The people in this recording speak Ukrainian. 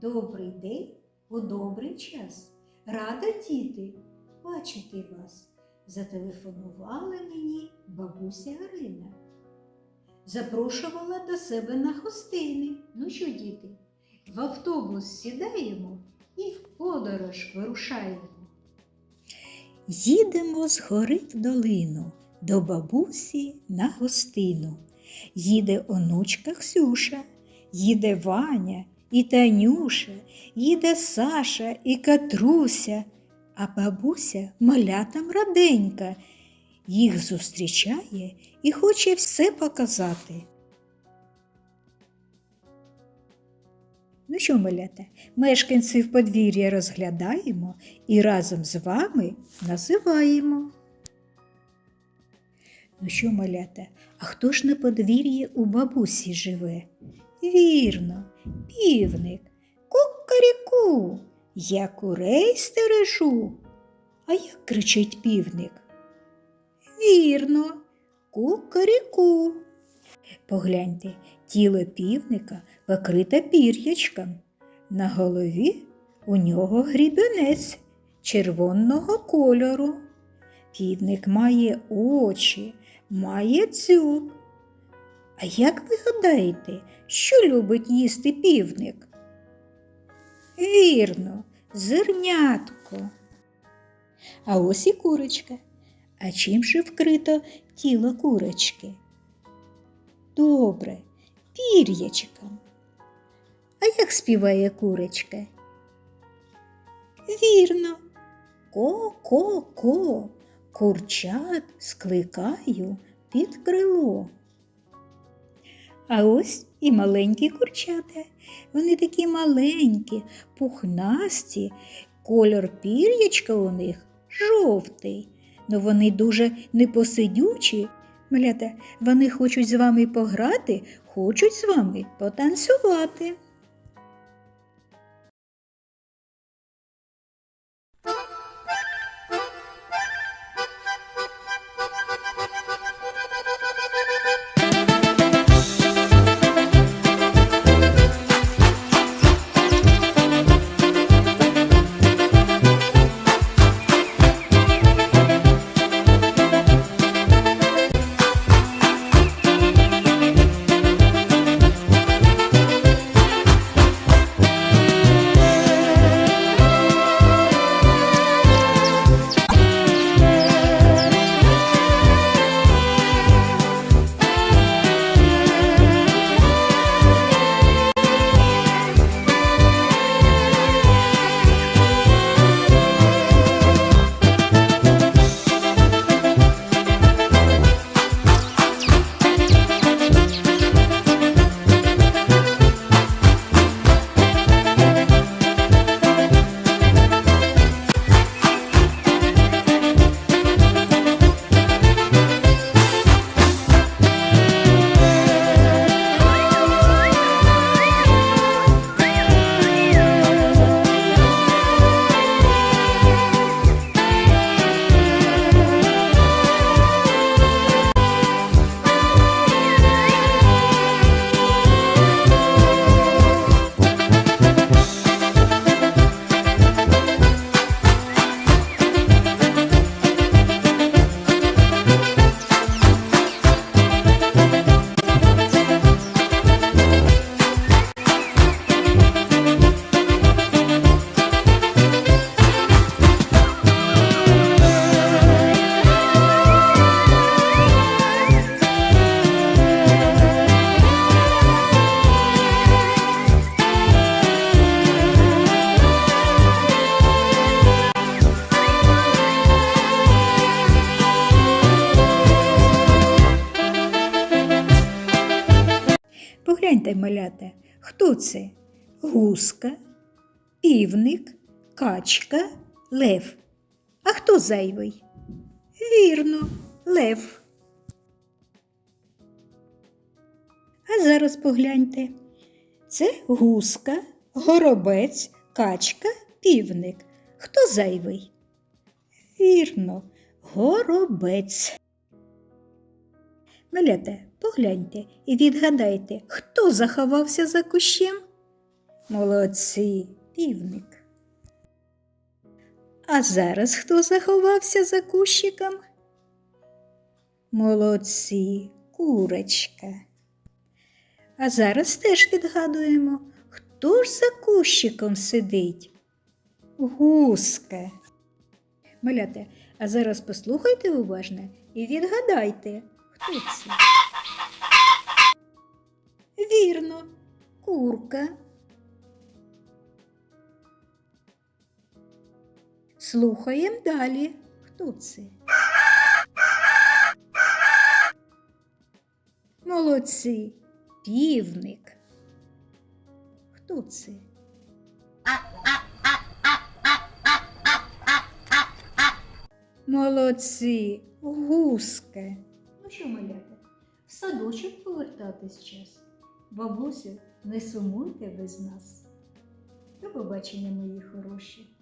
Добрий день у добрий час. Рада діти бачити вас. Зателефонували мені бабуся Арина. Запрошувала до себе на гостини. Ну що, діти, в автобус сідаємо і в подорож вирушаємо. Їдемо з гори в долину до бабусі на гостину. Їде онучка Ксюша, їде Ваня і Танюша, їде Саша і Катруся, а бабуся малятам раденька. Їх зустрічає і хоче все показати. Ну що, малята, мешканців подвір'я розглядаємо і разом з вами називаємо. Ну що, малята, а хто ж на подвір'ї у бабусі живе? Вірно, півник, кукаріку, я курей стережу. А як кричить півник? Вірно, кукаріку. Погляньте, тіло півника покрите пір'ячком. На голові у нього грібенець червоного кольору. Півник має очі, має дзьоб. А як ви гадаєте, що любить їсти півник? Вірно, зернятко. А ось і курочка. А чим же вкрито тіло курочки? Добре, пір'ячком. А як співає курочка? Вірно, ко-ко-ко, курчат скликаю під крило. А ось і маленькі курчата. Вони такі маленькі, пухнасті, кольор пір'ячка у них жовтий. Но вони дуже непосидючі. Малята, вони хочуть з вами пограти, хочуть з вами потанцювати. Малята, хто це? Гуска, півник, качка, лев. А хто зайвий? Вірно, лев. А зараз погляньте. Це гуска, горобець, качка, півник. Хто зайвий? Вірно, горобець. Малята, погляньте і відгадайте, хто заховався за кущем? Молодці, півник. А зараз хто заховався за кущиком? Молодці, курочка. А зараз теж відгадуємо, хто ж за кущиком сидить? Гуска. Маляте, а зараз послухайте уважно і відгадайте, хто. Вірно, курка. Слухаємо далі. Хто це? Молодці, півник. Хто це? Молодці, гуска. Ну що, малята, в садочок повертатись час. Бабусю, не сумуйте без нас. До побачення, мої хороші.